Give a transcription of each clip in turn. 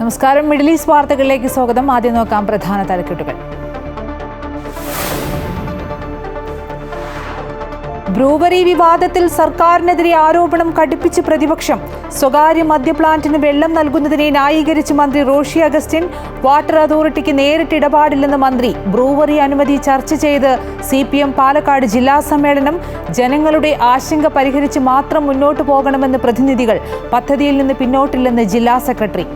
നമസ്കാരം. Middle east വാർത്തകളിലേക്ക് സ്വാഗതം. ആദ്യം നോക്കാം പ്രധാന തലക്കെട്ടുകൾ. ബ്രൂവറി വിവാദത്തിൽ സർക്കാരിനെതിരെ ആരോപണം കടുപ്പിച്ച് പ്രതിപക്ഷം സ്വകാര്യ മദ്യപ്ലാന്റിന് വെള്ളം നൽകുന്നതിനെ ന്യായീകരിച്ച് മന്ത്രി റോഷി അഗസ്റ്റിൻ വാട്ടർ അതോറിറ്റിക്ക് നേരിട്ട് ഇടപാടില്ലെന്ന് മന്ത്രി ബ്രൂവറി അനുമതി ചർച്ച ചെയ്ത് സി പി എം പാലക്കാട് ജില്ലാ സമ്മേളനം ജനങ്ങളുടെ ആശങ്ക പരിഹരിച്ച് മാത്രം മുന്നോട്ടു പോകണമെന്ന് പ്രതിനിധികൾ പദ്ധതിയിൽ നിന്ന് പിന്നോട്ടില്ലെന്ന് ജില്ലാ സെക്രട്ടറി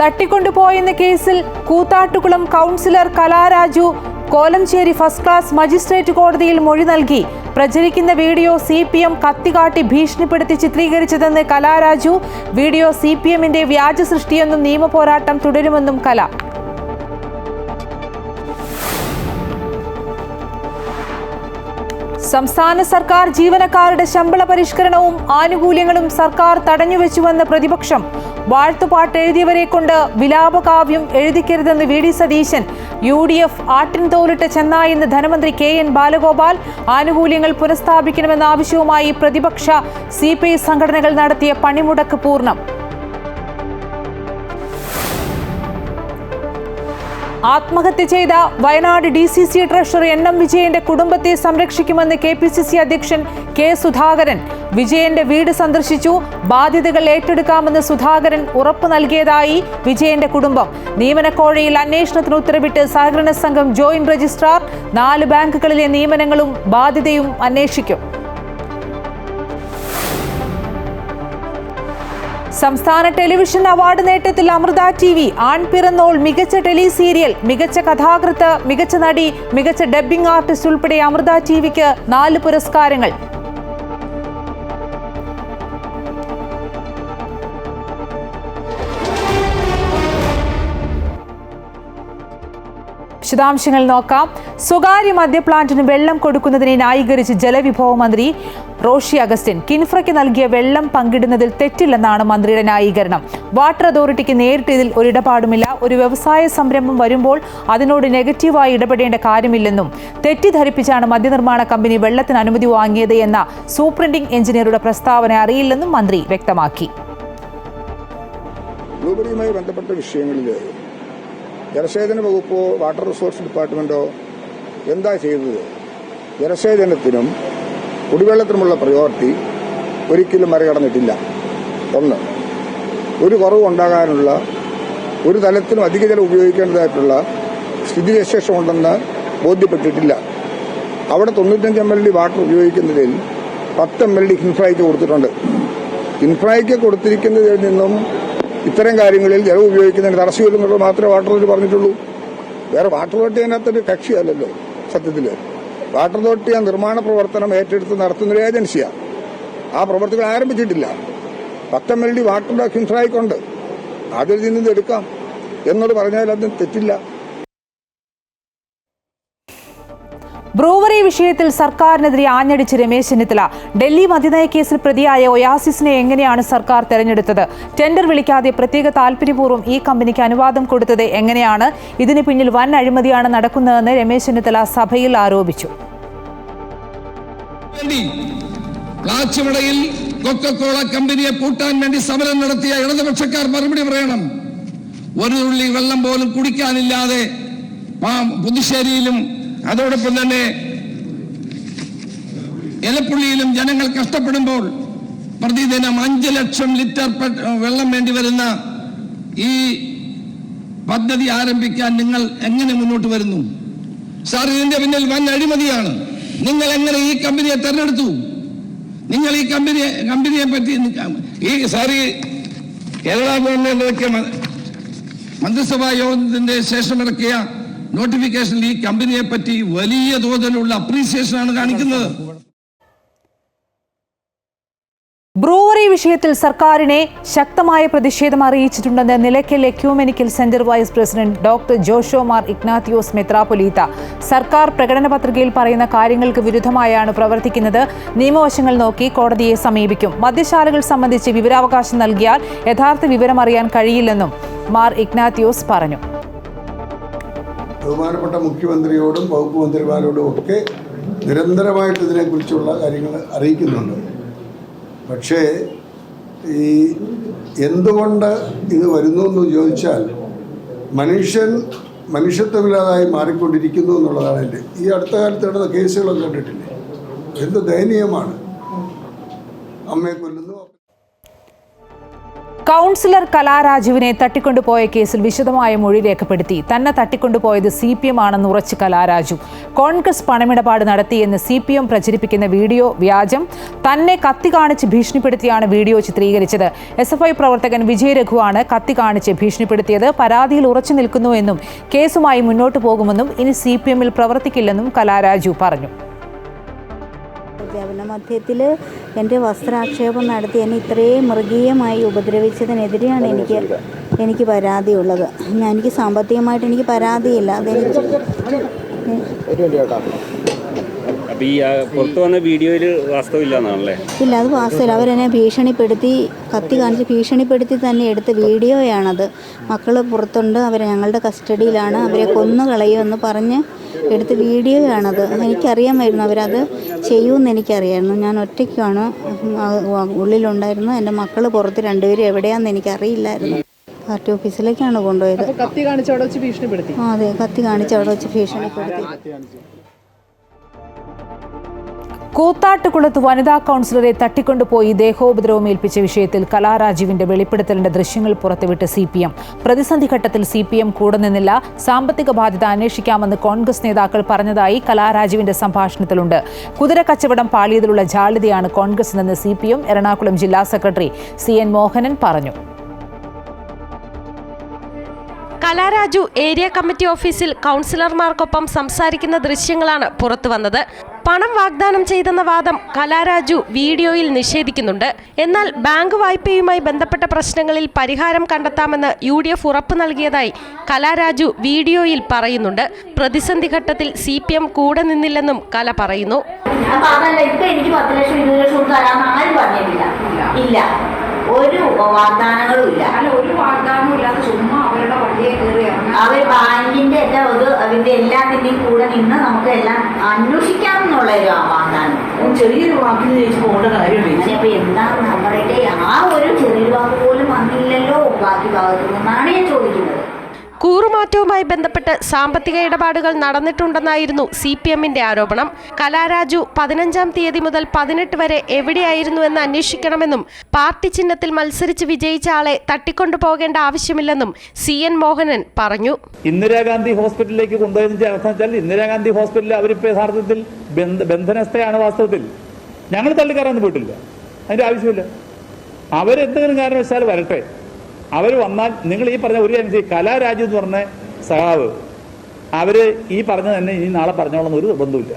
തട്ടിക്കൊണ്ടുപോയെന്ന കേസിൽ Koothattukulam councillor Kalaraju Kolenchery first class magistrate കോടതിയിൽ മൊഴി നൽകി. പ്രചരിക്കുന്ന വീഡിയോ സി പി എം കത്തികാട്ടി ഭീഷണിപ്പെടുത്തി ചിത്രീകരിച്ചതെന്ന് കലാരാജു. വീഡിയോ സി പി എമ്മിന്റെ വ്യാജ സൃഷ്ടിയെന്നും നിയമപോരാട്ടം തുടരുമെന്നും കല. സംസ്ഥാന സർക്കാർ ജീവനക്കാരുടെ ശമ്പള പരിഷ്കരണവും ആനുകൂല്യങ്ങളും സർക്കാർ തടഞ്ഞുവെച്ചുവെന്ന് പ്രതിപക്ഷം വാഴ്ത്തുപാട്ട് എഴുതിയവരെ കൊണ്ട് വിലാപകാവ്യം എഴുതിക്കരുതെന്ന് V D Satheesan U D F ആട്ടിൻതോലിട്ട ചെന്നായെന്ന് ധനമന്ത്രി കെ എൻ ബാലഗോപാൽ ആനുകൂല്യങ്ങൾ പുനഃസ്ഥാപിക്കണമെന്ന ആവശ്യവുമായി പ്രതിപക്ഷ സി സംഘടനകൾ നടത്തിയ പണിമുടക്ക് പൂർണം. ആത്മഹത്യ ചെയ്ത Wayanad D C C treasurer N M വിജയന്റെ കുടുംബത്തെ സംരക്ഷിക്കുമെന്ന് കെ പി സി സി അധ്യക്ഷൻ കെ സുധാകരൻ. വിജയന്റെ വീട് സന്ദർശിച്ചു. ബാധ്യതകൾ ഏറ്റെടുക്കാമെന്ന് സുധാകരൻ ഉറപ്പ് നൽകിയതായി വിജയന്റെ കുടുംബം. നിയമനക്കോഴയിൽ അന്വേഷണത്തിന് ഉത്തരവിട്ട് സഹകരണ സംഘം ജോയിന്റ് രജിസ്ട്രാർ നാല് ബാങ്കുകളിലെ നിയമനങ്ങളും ബാധ്യതയും അന്വേഷിക്കും. സംസ്ഥാന ടെലിവിഷൻ അവാർഡ് നേട്ടത്തിൽ അമൃത ടി വി ആൺപിറന്നോൾ മികച്ച ടെലി സീരിയൽ മികച്ച കഥാകൃത്ത് മികച്ച നടി മികച്ച ഡബ്ബിംഗ് ആർട്ടിസ്റ്റ് ഉൾപ്പെടെ അമൃത ടി വിക്ക് നാല് പുരസ്കാരങ്ങൾ. വിശദാംശങ്ങൾ നോക്കാം. സ്വകാര്യ മദ്യപ്ലാന്റിന് വെള്ളം കൊടുക്കുന്നതിനെ ന്യായീകരിച്ച് ജലവിഭവ മന്ത്രി റോഷി അഗസ്റ്റിൻ കിൻഫ്രയ്ക്ക് നൽകിയ വെള്ളം പങ്കിടുന്നതിൽ തെറ്റില്ലെന്നാണ് മന്ത്രിയുടെ ന്യായീകരണം. വാട്ടർ അതോറിറ്റിക്ക് നേരിട്ട് ഇതിൽ ഒരു ഇടപാടുമില്ല. ഒരു വ്യവസായ സംരംഭം വരുമ്പോൾ അതിനോട് നെഗറ്റീവായി ഇടപെടേണ്ട കാര്യമില്ലെന്നും തെറ്റിദ്ധരിപ്പിച്ചാണ് മദ്യനിർമ്മാണ കമ്പനി വെള്ളത്തിന് അനുമതി വാങ്ങിയത് എന്ന സൂപ്രണ്ടിംഗ് എഞ്ചിനീയറുടെ പ്രസ്താവന അറിയില്ലെന്നും മന്ത്രി വ്യക്തമാക്കി. ബന്ധപ്പെട്ട വിഷയങ്ങളിൽ ജലസേചന വകുപ്പോ വാട്ടർ റിസോഴ്സ് ഡിപ്പാർട്ട്മെന്റോ എന്താ ചെയ്തത്? ജലസേചനത്തിനും കുടിവെള്ളത്തിനുമുള്ള പ്രയോറിറ്റി ഒരിക്കലും മറികടന്നിട്ടില്ല. ഒന്ന് ഒരു കുറവുണ്ടാകാനുള്ള ഒരു തലത്തിനും അധിക ജലം ഉപയോഗിക്കേണ്ടതായിട്ടുള്ള സ്ഥിതിവിശേഷം ഉണ്ടെന്ന് ബോധ്യപ്പെട്ടിട്ടില്ല. അവിടെ തൊണ്ണൂറ്റഞ്ച് എം എൽ ഡി വാട്ടർ ഉപയോഗിക്കുന്നതിൽ പത്ത് എം എൽ ഡി ഇൻഫ്രായ്ക്ക് കൊടുത്തിട്ടുണ്ട്. ഇൻഫ്രായ്ക്ക് കൊടുത്തിരിക്കുന്നതിൽ നിന്നും ഇത്തരം കാര്യങ്ങളിൽ ജലം ഉപയോഗിക്കുന്നതിന് തടസ്സമില്ലെന്നുള്ളത് മാത്രമേ വാട്ടർ അതോറിറ്റി പറഞ്ഞിട്ടുള്ളൂ. വേറെ വാട്ടർ അതോറിറ്റി അതിനകത്തൊരു കക്ഷിയല്ലല്ലോ സത്യത്തിൽ വാട്ടർ അതോറിറ്റി ആ നിർമ്മാണ പ്രവർത്തനം ഏറ്റെടുത്ത് നടത്തുന്ന ഒരു ഏജൻസിയാണ് ആ പ്രവർത്തികൾ ആരംഭിച്ചിട്ടില്ല. പത്ത് എൽ ഡി വാട്ടർ ഹിംസായിക്കൊണ്ട് അതിൽ നിന്ന് എടുക്കാം. എന്നോട് പറഞ്ഞാൽ അത് തെറ്റില്ല. ബ്രൂവറി വിഷയത്തിൽ സർക്കാരിനെതിരെ ആഞ്ഞടിച്ച് രമേശ് ചെന്നിത്തല. ഡൽഹി മദ്യനയ കേസിൽ പ്രതിയായ ഒയാസിസിനെ എങ്ങനെയാണ് സർക്കാർ തെരഞ്ഞെടുത്തത്? ടെൻഡർ വിളിക്കാതെ പ്രത്യേക താൽപര്യപൂർവം ഈ കമ്പനിക്ക് അനുവാദം കൊടുത്തത് എങ്ങനെയാണ്? ഇതിന് പിന്നിൽ വൻ അഴിമതിയാണ് നടക്കുന്നതെന്ന് രമേശ് ചെന്നിത്തല സഭയിൽ ആരോപിച്ചു. കൊക്കക്കോള കമ്പനിയെ പൂട്ടാൻ വേണ്ടി സമരം നടത്തിയ ഇടതുപക്ഷക്കാർ മറുപടി പറയണം. ഒരു തുള്ളി വെള്ളം പോലും കുടിക്കാനില്ലാതെ പുതുശ്ശേരിയിലും അതോടൊപ്പം തന്നെ എലപ്പുള്ളിയിലും ജനങ്ങൾ കഷ്ടപ്പെടുമ്പോൾ പ്രതിദിനം അഞ്ച് ലക്ഷം ലിറ്റർ വെള്ളം വേണ്ടി വരുന്ന ഈ പദ്ധതി ആരംഭിക്കാൻ നിങ്ങൾ എങ്ങനെ മുന്നോട്ട് വരുന്നു? സാർ ഇതിന്റെ പിന്നിൽ വൻ അഴിമതിയാണ്. നിങ്ങൾ എങ്ങനെ ഈ കമ്പനിയെ തെരഞ്ഞെടുത്തു? നിങ്ങൾ ഈ കമ്പനിയെ കമ്പനിയെ പറ്റി ഈ സാറി കേരള ഗവൺമെന്റ് മന്ത്രിസഭാ യോഗത്തിന്റെ ശേഷം ഇറക്കിയ നോട്ടിഫിക്കേഷനിൽ ഈ കമ്പനിയെ പറ്റി വലിയ തോതിലുള്ള അപ്രീസിയേഷൻ ആണ് കാണിക്കുന്നത്. ബ്രൂവറി വിഷയത്തിൽ സർക്കാരിനെ ശക്തമായ പ്രതിഷേധം അറിയിച്ചിട്ടുണ്ടെന്ന് Nilakkal ecumenical centre vice president doctor Joshua Mar Ignatios മെത്രാപൊലീത്ത സർക്കാർ പ്രകടന പത്രികയിൽ പറയുന്ന കാര്യങ്ങൾക്ക് വിരുദ്ധമായാണ് പ്രവർത്തിക്കുന്നത്. നിയമവശങ്ങൾ നോക്കി കോടതിയെ സമീപിക്കും. മദ്യശാലകൾ സംബന്ധിച്ച് വിവരാവകാശം നൽകിയാൽ യഥാർത്ഥ വിവരം അറിയാൻ കഴിയില്ലെന്നും മാർ ഇഗ്നാത്തിയോസ് പറഞ്ഞു. ബഹുമാനപ്പെട്ട മുഖ്യമന്ത്രിയോടും വകുപ്പ് മന്ത്രിമാരോടും ഒക്കെ നിരന്തരമായിട്ട് ഇതിനെക്കുറിച്ചുള്ള കാര്യങ്ങൾ അറിയിക്കുന്നുണ്ട്. പക്ഷേ ഈ എന്തുകൊണ്ട് ഇത് വരുന്നു എന്ന് ചോദിച്ചാൽ മനുഷ്യൻ മനുഷ്യത്വമില്ലാതായി മാറിക്കൊണ്ടിരിക്കുന്നു എന്നുള്ളതാണ് എന്റെ ഈ അടുത്ത കാലത്ത് നടന്ന കേസുകളൊക്കെ കണ്ടിട്ടില്ലേ? എന്ത് ദയനീയമാണ്. അമ്മയെ കൊല്ലുന്നു കൗൺസിലർ കലാരാജുവിനെ തട്ടിക്കൊണ്ടുപോയ കേസിൽ വിശദമായ മൊഴി രേഖപ്പെടുത്തി. തന്നെ തട്ടിക്കൊണ്ടുപോയത് സി പി എം ആണെന്ന് ഉറച്ച് കലാരാജു കോൺഗ്രസ് പണമിടപാട് നടത്തിയെന്ന് സി പി എം പ്രചരിപ്പിക്കുന്ന വീഡിയോ വ്യാജം. തന്നെ കത്തി കാണിച്ച് ഭീഷണിപ്പെടുത്തിയാണ് വീഡിയോ ചിത്രീകരിച്ചത്. എസ് എഫ് ഐ പ്രവർത്തകൻ വിജയ് രഘുവാണ് കത്തി കാണിച്ച് ഭീഷണിപ്പെടുത്തിയത്. പരാതിയിൽ ഉറച്ചു നിൽക്കുന്നുവെന്നും കേസുമായി മുന്നോട്ടു പോകുമെന്നും ഇനി സി പി എമ്മിൽ പ്രവർത്തിക്കില്ലെന്നും കലാരാജു പറഞ്ഞു. പ്രഖ്യാപന മധ്യത്തിൽ എന്റെ വസ്ത്രാക്ഷേപം നടത്തി എന്നെ ഇത്രയും മൃഗീയമായി ഉപദ്രവിച്ചതിനെതിരെയാണ് എനിക്ക് എനിക്ക് പരാതിയുള്ളത്. ഞാൻ എനിക്ക് സാമ്പത്തികമായിട്ട് എനിക്ക് പരാതിയില്ല. അതെനിക്ക് ഈ വന്ന വീഡിയോയിൽ വാസ്തവില്ലാന്നാണല്ലേ ഇല്ല അത് വാസ്തവില്ല അവരെന്നെ ഭീഷണിപ്പെടുത്തി കത്തി കാണിച്ച് ഭീഷണിപ്പെടുത്തി തന്നെ എടുത്ത വീഡിയോയാണത്. മക്കൾ പുറത്തുണ്ട് അവർ ഞങ്ങളുടെ കസ്റ്റഡിയിലാണ്. അവരെ കൊന്നു കളയുമെന്ന് പറഞ്ഞ് എടുത്ത വീഡിയോയാണത് എനിക്കറിയാമായിരുന്നു അവരത് ചെയ്യുമെന്ന് എനിക്കറിയായിരുന്നു. ഞാൻ ഒറ്റയ്ക്കാണ് ഉള്ളിലുണ്ടായിരുന്നു. എന്റെ മക്കൾ പുറത്ത് രണ്ടുപേരും എവിടെയാണെന്ന് എനിക്കറിയില്ലായിരുന്നു. പാർട്ടി ഓഫീസിലേക്കാണ് കൊണ്ടുപോയത്. കത്തി കാണിച്ച് അവിടെ വെച്ച് ഭീഷണിപ്പെടുത്തി. അതെ. കത്തി കാണിച്ച് അവിടെ വെച്ച് ഭീഷണിപ്പെടുത്തി. കൂത്താട്ടുകുളത്ത് വനിതാ കൗൺസിലറെ തട്ടിക്കൊണ്ടുപോയി ദേഹോപദ്രവം ഏൽപ്പിച്ച വിഷയത്തിൽ കലാരാജീവിന്റെ വെളിപ്പെടുത്തലിന്റെ ദൃശ്യങ്ങൾ പുറത്തുവിട്ട് സി പി എം പ്രതിസന്ധി ഘട്ടത്തിൽ സി പി എം കൂടെ നിന്നില്ല. സാമ്പത്തിക ബാധ്യത അന്വേഷിക്കാമെന്ന് കോൺഗ്രസ് നേതാക്കൾ പറഞ്ഞതായി കലാരാജീവിന്റെ സംഭാഷണത്തിലുണ്ട്. കുതിര കച്ചവടം പാളിയതിലുള്ള ജാള്യതയാണ് കോൺഗ്രസ് നിന്ന് സി പി എം എറണാകുളം ജില്ലാ സെക്രട്ടറി സി എൻ മോഹനൻ പറഞ്ഞു. കലാരാജു ഏരിയ കമ്മിറ്റി ഓഫീസിൽ കൗൺസിലർമാർക്കൊപ്പം സംസാരിക്കുന്ന ദൃശ്യങ്ങളാണ് പുറത്തു വന്നത് പണം വാഗ്ദാനം ചെയ്തെന്ന വാദം കലാരാജു വീഡിയോയിൽ നിഷേധിക്കുന്നുണ്ട്. എന്നാൽ ബാങ്ക് വായ്പയുമായി ബന്ധപ്പെട്ട പ്രശ്നങ്ങളിൽ പരിഹാരം കണ്ടെത്താമെന്ന് യു ഡി എഫ് ഉറപ്പ് നൽകിയതായി കലാരാജു വീഡിയോയിൽ പറയുന്നുണ്ട്. പ്രതിസന്ധി ഘട്ടത്തിൽ സി പി എം കൂടെ നിന്നില്ലെന്നും കല പറയുന്നു. ഇല്ല. ഒരു വാഗ്ദാനങ്ങളും ഇല്ല. അല്ല ഒരു വാഗ്ദാനവും ഇല്ലാതെ ചുമ്മാ അവരുടെ വഴിയെ കയറിയാണ് അവർ ബാങ്കിന്റെ ഒക്കെ ഒരു അതിന്റെ എല്ലാത്തിന്റെയും കൂടെ നിന്ന് നമുക്ക് എല്ലാം അന്വേഷിക്കാം എന്നുള്ള ഒരു വാഗ്ദാനം ചെറിയൊരു വാക്കിന് ചോദിച്ചു പോകേണ്ട കാര്യമില്ല. അപ്പൊ എന്താ നമ്മളുടെ ആ ഒരു ചെറിയൊരു വാക്ക് പോലും വന്നില്ലല്ലോ ബാക്കി ഭാഗത്തു നിന്നാണ് ഞാൻ ചോദിക്കുന്നത്. കൂറുമാറ്റവുമായി ബന്ധപ്പെട്ട് സാമ്പത്തിക ഇടപാടുകൾ നടന്നിട്ടുണ്ടെന്നായിരുന്നു സി പി എമ്മിന്റെ ആരോപണം. കലാരാജു പതിനഞ്ചാം തീയതി മുതൽ പതിനെട്ട് വരെ എവിടെയായിരുന്നുവെന്ന് അന്വേഷിക്കണമെന്നും പാർട്ടി ചിഹ്നത്തിൽ മത്സരിച്ച് വിജയിച്ച ആളെ തട്ടിക്കൊണ്ടു പോകേണ്ട ആവശ്യമില്ലെന്നും സി എൻ മോഹനൻ പറഞ്ഞു. ഇന്ദിരാഗാന്ധി ഹോസ്പിറ്റലിലേക്ക് കൊണ്ടുപോയതിന്റെ ഇന്ദിരാഗാന്ധി ഹോസ്പിറ്റലിൽ അവരിപ്പോൾ യഥാർത്ഥത്തിൽ ബന്ധ ബന്ധനസ്ഥയാണ് വാസ്തവത്തിൽ. ഞങ്ങൾ തള്ളിക്കയറാനൊന്നും പോയിട്ടില്ല. അതിന്റെ ആവശ്യമില്ല. അവരെന്തെങ്കിലും കാരണവശാൽ വരട്ടെ. അവർ വന്നാൽ നിങ്ങൾ ഈ പറഞ്ഞ ഒരു കാര്യം ചെയ്യും. എന്ന് പറഞ്ഞ സഹാവ് അവർ ഈ പറഞ്ഞ തന്നെ ഇനി നാളെ പറഞ്ഞോളാം ഒരു നിർബന്ധമില്ല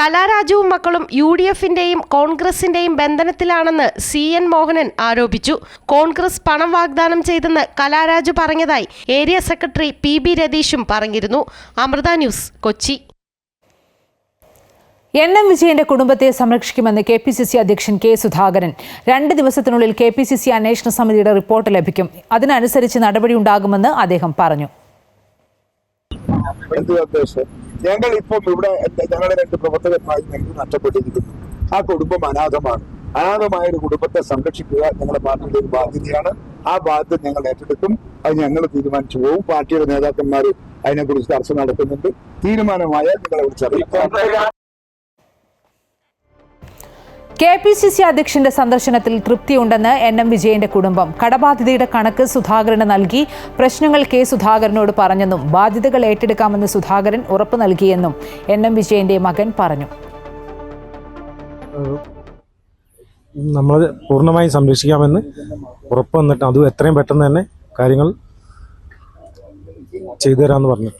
കലാരാജുവും മക്കളും യു ഡി എഫിന്റെയും കോൺഗ്രസിന്റെയും ബന്ധനത്തിലാണെന്ന് സി എൻ മോഹനൻ ആരോപിച്ചു. കോൺഗ്രസ് പണം വാഗ്ദാനം ചെയ്തെന്ന് കലാരാജു പറഞ്ഞതായി ഏരിയ സെക്രട്ടറി പി ബി രതീഷും പറഞ്ഞിരുന്നു. Amrita news Kochi. N M വിജയന്റെ കുടുംബത്തെ സംരക്ഷിക്കുമെന്ന് കെ പി സി സി അധ്യക്ഷൻ കെ സുധാകരൻ. രണ്ട് ദിവസത്തിനുള്ളിൽ കെ പി സി സി അന്വേഷണ സമിതിയുടെ റിപ്പോർട്ട് ലഭിക്കും. അതിനനുസരിച്ച് നടപടി നടപടിയുണ്ടാകുമെന്ന് അദ്ദേഹം പറഞ്ഞു. ഞങ്ങൾ ഇപ്പം ഇവിടെ ഞങ്ങളുടെ രണ്ട് പ്രവർത്തകന്മാരും ഞങ്ങൾക്ക് നഷ്ടപ്പെട്ടിരിക്കുന്നു. ആ കുടുംബം അനാഥമാണ്. അനാഥമായ ഒരു കുടുംബത്തെ സംരക്ഷിക്കുക ഞങ്ങളുടെ പാർട്ടിയുടെ ഒരു ബാധ്യതയാണ്. ആ ബാധ്യത ഞങ്ങൾ ഏറ്റെടുക്കും. അത് ഞങ്ങൾ തീരുമാനിച്ചു പോകും. പാർട്ടിയുടെ നേതാക്കന്മാർ അതിനെക്കുറിച്ച് ചർച്ച നടത്തുന്നുണ്ട്. തീരുമാനമായാൽ നിങ്ങളെ വിളിച്ചറിയിക്കും. കെ പി സി സി അധ്യക്ഷന്റെ സന്ദർശനത്തിൽ തൃപ്തിയുണ്ടെന്ന് എൻ എം വിജയന്റെ കുടുംബം. കടബാധ്യതയുടെ കണക്ക് സുധാകരന് നൽകി. പ്രശ്നങ്ങൾ കെ സുധാകരനോട് പറഞ്ഞെന്നും ബാധ്യതകൾ ഏറ്റെടുക്കാമെന്ന് സുധാകരൻ ഉറപ്പ് നൽകിയെന്നും എൻ എം വിജയന്റെ മകൻ പറഞ്ഞു. നമ്മൾ പൂർണമായും സംരക്ഷിക്കാമെന്ന് ഉറപ്പ് വന്നിട്ട് അതും എത്രയും പെട്ടെന്ന് തന്നെ കാര്യങ്ങൾ ചെയ്തു തരാമെന്ന് പറഞ്ഞു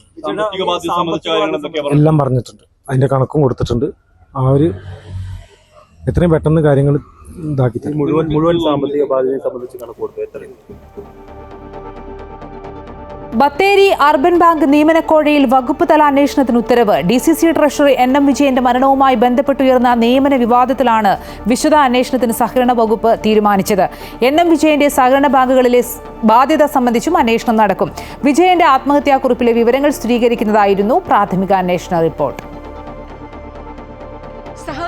എല്ലാം പറഞ്ഞിട്ടുണ്ട്. അതിന്റെ കണക്കും കൊടുത്തിട്ടുണ്ട്. ആ ഒരു എത്രയും പെട്ടെന്ന് കാര്യങ്ങൾ ഇതാക്കി മുഴുവൻ മുഴുവൻ സാമ്പത്തിക ബാധ്യതയെ സംബന്ധിച്ച് കണക്ക് ബത്തേരി അർബൻ ബാങ്ക് നിയമനക്കോഴയിൽ വകുപ്പ് തല അന്വേഷണത്തിന് ഉത്തരവ്. D C C treasury N M വിജയന്റെ മരണവുമായി ബന്ധപ്പെട്ടുയർന്ന നിയമന വിവാദത്തിലാണ് വിശദ അന്വേഷണത്തിന് സഹകരണ വകുപ്പ് തീരുമാനിച്ചത്. എൻ എം വിജയന്റെ സഹകരണ ബാങ്കുകളിലെ ബാധ്യത സംബന്ധിച്ചും അന്വേഷണം നടക്കും. വിജയന്റെ ആത്മഹത്യാക്കുറിപ്പിലെ വിവരങ്ങൾ സ്ഥിരീകരിക്കുന്നതായിരുന്നു പ്രാഥമിക അന്വേഷണ റിപ്പോർട്ട്.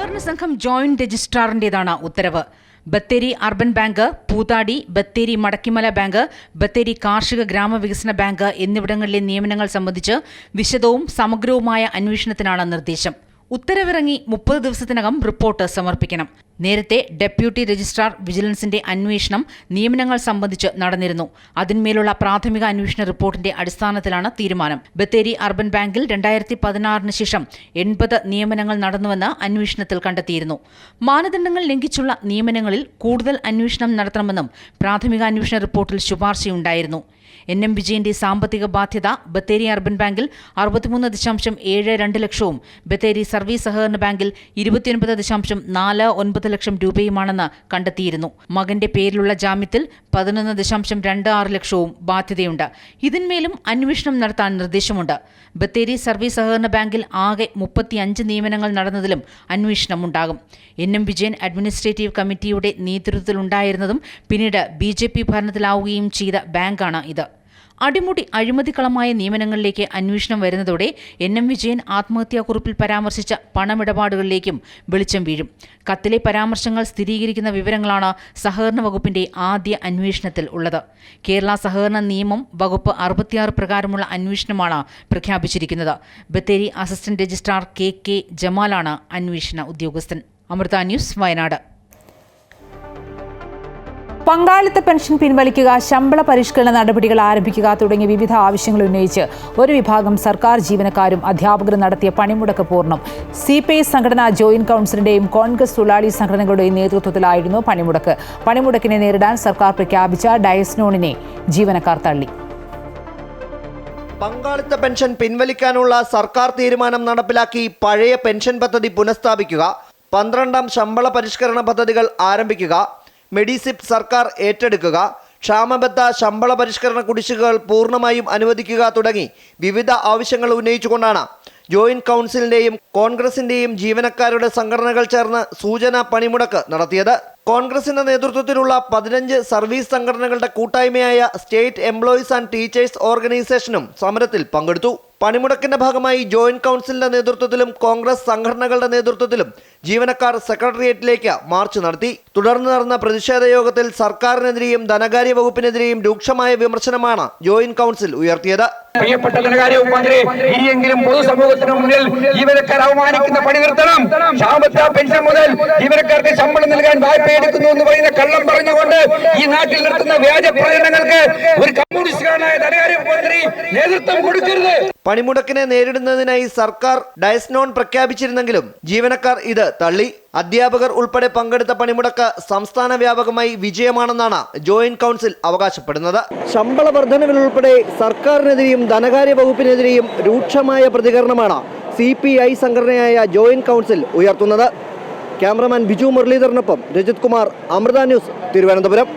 സഹകരണ സംഘം ജോയിന്റ് രജിസ്ട്രാറിന്റേതാണ് ഉത്തരവ്. Bathery urban bank Poothadi Bathery Madakkimala bank Bathery കാർഷിക ഗ്രാമവികസന ബാങ്ക് എന്നിവിടങ്ങളിലെ നിയമനങ്ങൾ സംബന്ധിച്ച് വിശദവും സമഗ്രവുമായ അന്വേഷണത്തിനാണ് നിർദ്ദേശം. ഉത്തരവിറങ്ങി മുപ്പത് ദിവസത്തിനകം റിപ്പോർട്ട് സമർപ്പിക്കണം. നേരത്തെ ഡെപ്യൂട്ടി രജിസ്ട്രാർ വിജിലൻസിന്റെ അന്വേഷണം നിയമനങ്ങൾ സംബന്ധിച്ച് നടന്നിരുന്നു. അതിന്മേലുള്ള പ്രാഥമിക അന്വേഷണ റിപ്പോർട്ടിന്റെ അടിസ്ഥാനത്തിലാണ് തീരുമാനം. ബത്തേരി അർബൻ ബാങ്കിൽ രണ്ടായിരത്തി പതിനാറിന് ശേഷം എൺപത് നിയമനങ്ങൾ നടന്നുവെന്ന് അന്വേഷണത്തിൽ കണ്ടെത്തിയിരുന്നു. മാനദണ്ഡങ്ങൾ ലംഘിച്ചുള്ള നിയമനങ്ങളിൽ കൂടുതൽ അന്വേഷണം നടത്തണമെന്നും പ്രാഥമിക അന്വേഷണ റിപ്പോർട്ടിൽ ശുപാർശയുണ്ടായിരുന്നു. എൻ എം വിജയന്റെ സാമ്പത്തിക ബാധ്യത ബത്തേരി അർബൻ ബാങ്കിൽ അറുപത്തിമൂന്ന് ദശാംശം ഏഴ് രണ്ട് ലക്ഷവും ബത്തേരി സർവീസ് സഹകരണ ബാങ്കിൽ ഇരുപത്തിയൊൻപത് ദശാംശം നാല് ഒൻപത് ലക്ഷം രൂപയുമാണെന്ന് കണ്ടെത്തിയിരുന്നു. മകന്റെ പേരിലുള്ള ജാമ്യത്തിൽ പതിനൊന്ന് ദശാംശം രണ്ട് ആറ് ലക്ഷവും ബാധ്യതയുണ്ട്. ഇതിന്മേലും അന്വേഷണം നടത്താൻ നിർദ്ദേശമുണ്ട്. ബത്തേരി സർവീസ് സഹകരണ ബാങ്കിൽ ആകെ മുപ്പത്തിയഞ്ച് നിയമനങ്ങൾ നടന്നതിലും അന്വേഷണമുണ്ടാകും. എൻ എം വിജയൻ അഡ്മിനിസ്ട്രേറ്റീവ് കമ്മിറ്റിയുടെ നേതൃത്വത്തിലുണ്ടായിരുന്നതും പിന്നീട് ബി ജെ പി ഭരണത്തിലാവുകയും ചെയ്ത ബാങ്കാണ് ഇത്. അടിമുടി അഴിമതിക്കളമായ നിയമനങ്ങളിലേക്ക് അന്വേഷണം വരുന്നതോടെ എൻ എം വിജയൻ ആത്മഹത്യാക്കുറിപ്പിൽ പരാമർശിച്ച പണമിടപാടുകളിലേക്കും വെളിച്ചം വീഴും. കത്തിലെ പരാമർശങ്ങൾ സ്ഥിരീകരിക്കുന്ന വിവരങ്ങളാണ് സഹകരണ വകുപ്പിന്റെ ആദ്യ അന്വേഷണത്തിൽ ഉള്ളത്. കേരള സഹകരണ നിയമം വകുപ്പ് അറുപത്തിയാറ് പ്രകാരമുള്ള അന്വേഷണമാണ് പ്രഖ്യാപിച്ചിരിക്കുന്നത്. Bathery assistant registrar K K ജമാലാണ് അന്വേഷണ ഉദ്യോഗസ്ഥൻ. അമൃത ന്യൂസ് വയനാട്. പങ്കാളിത്ത പെൻഷൻ പിൻവലിക്കുക ശമ്പള പരിഷ്കരണ നടപടികൾ ആരംഭിക്കുക തുടങ്ങിയ വിവിധ ആവശ്യങ്ങൾ ഉന്നയിച്ച് ഒരു വിഭാഗം സർക്കാർ ജീവനക്കാരും അധ്യാപകരും നടത്തിയ പണിമുടക്ക് പൂർണം. സി പി ഐ സംഘടനാ ജോയിന്റ് കൗൺസിലിന്റെയും കോൺഗ്രസ് തൊഴിലാളി സംഘടനകളുടെയും നേതൃത്വത്തിലായിരുന്നു പണിമുടക്ക്. പണിമുടക്കിനെ നേരിടാൻ സർക്കാർ പ്രഖ്യാപിച്ച ഡയസ്നോണിനെ ജീവനക്കാർ തള്ളി. പങ്കാളിത്ത പെൻഷൻ പിൻവലിക്കാനുള്ള സർക്കാർ തീരുമാനം നടപ്പിലാക്കി പഴയ പെൻഷൻ പദ്ധതി പുനഃസ്ഥാപിക്കുക പന്ത്രണ്ടാം ശമ്പള പരിഷ്കരണ പദ്ധതികൾ ആരംഭിക്കുക മെഡിസിപ്പ് സർക്കാർ ഏറ്റെടുക്കുക ക്ഷാമബദ്ധ ശമ്പള പരിഷ്കരണ കുടിശ്ശികകൾ പൂർണമായും അനുവദിക്കുക തുടങ്ങി വിവിധ ആവശ്യങ്ങൾ ഉന്നയിച്ചുകൊണ്ടാണ്. ജോയിന്റ് കൗൺസിലിന്റെയും കോൺഗ്രസിന്റെയും ജീവനക്കാരുടെ സംഘടനകൾ ചേർന്ന് സൂചന പണിമുടക്ക് നടത്തിയത്. കോൺഗ്രസിന്റെ നേതൃത്വത്തിലുള്ള പതിനഞ്ച് സർവീസ് സംഘടനകളുടെ കൂട്ടായ്മയായ സ്റ്റേറ്റ് എംപ്ലോയീസ് ആൻഡ് ടീച്ചേഴ്സ് ഓർഗനൈസേഷനും സമരത്തിൽ പങ്കെടുത്തു. പണിമുടക്കിന്റെ ഭാഗമായി ജോയിന്റ് കൗൺസിലിന്റെ നേതൃത്വത്തിലും കോൺഗ്രസ് സംഘടനകളുടെ നേതൃത്വത്തിലും ജീവനക്കാർ സെക്രട്ടേറിയറ്റിലേക്ക് മാർച്ച് നടത്തി. തുടർന്ന് നടന്ന പ്രതിഷേധ യോഗത്തിൽ സർക്കാരിനെതിരെയും ധനകാര്യ വകുപ്പിനെതിരെയും രൂക്ഷമായ വിമർശനമാണ് ജോയിന്റ് കൗൺസിൽ ഉയർത്തിയത്. പ്രിയപ്പെട്ട ധനകാര്യ മന്ത്രി ഇനിയെങ്കിലും പൊതുസമൂഹത്തിന് മുന്നിൽ ജീവനക്കാർ അവമാനിക്കുന്ന പണി നിർത്തണം. സാമ്പത്തിക പെൻഷൻ മുതൽ ജീവനക്കാർക്ക് ശമ്പളം നൽകാൻ വായ്പ എടുക്കുന്നു എന്ന് പറയുന്ന കള്ളം പറഞ്ഞുകൊണ്ട് ഈ നാട്ടിൽ നിർത്തുന്ന വ്യാജ പ്രചരണങ്ങൾക്ക് ഒരു കമ്മ്യൂണിസ്റ്റുകാരനായ ധനകാര്യ മന്ത്രി നേതൃത്വം കൊടുക്കരുത്. പണിമുടക്കിനെ നേരിടുന്നതിനായി സർക്കാർ ഡയസ്നോൺ പ്രഖ്യാപിച്ചിരുന്നെങ്കിലും ജീവനക്കാർ ഇത് തള്ളി. അധ്യാപകർ ഉൾപ്പെടെ പങ്കെടുത്ത പണിമുടക്ക് സംസ്ഥാന വ്യാപകമായി വിജയമാണെന്നാണ് ജോയിന്റ് കൗൺസിൽ അവകാശപ്പെടുന്നത്. ശമ്പള വർധനവിലുൾപ്പെടെ സർക്കാരിനെതിരെയും ധനകാര്യ വകുപ്പിനെതിരെയും രൂക്ഷമായ പ്രതികരണമാണ് സി പി ഐ സംഘടനയായ ജോയിന്റ് കൗൺസിൽ ഉയർത്തുന്നത്. ക്യാമറമാൻ ബിജു മുരളീധരനൊപ്പം രജിത് കുമാർ അമൃത ന്യൂസ് തിരുവനന്തപുരം.